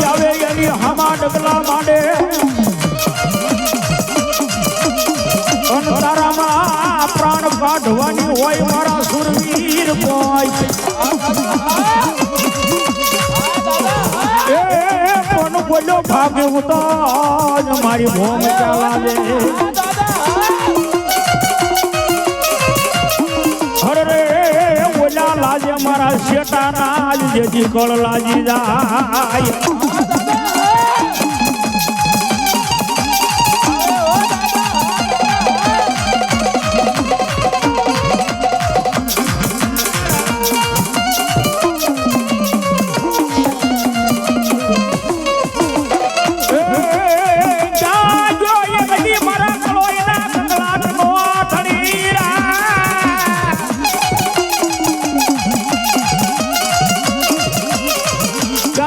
દળી આવે એની હમા ડગલા માંડે. અન પ્રાણ કાઢવાની હોય મારા સુરવીર ભાઈ બોલ્યો ભાગે ઉતાર મારી ભોમ ચાલા. তারা সেটা নাই যদি কল লাগি যায়।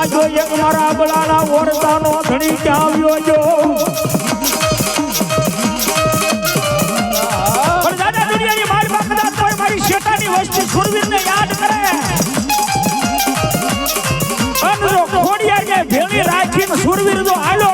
ના જોઈએ મારા બલાના ઓરતાનો ધણી ક્યાં આવ્યો જો. યાદ કરે. અનરો ખોડિયાને ભેળી સુરવીર જો આલો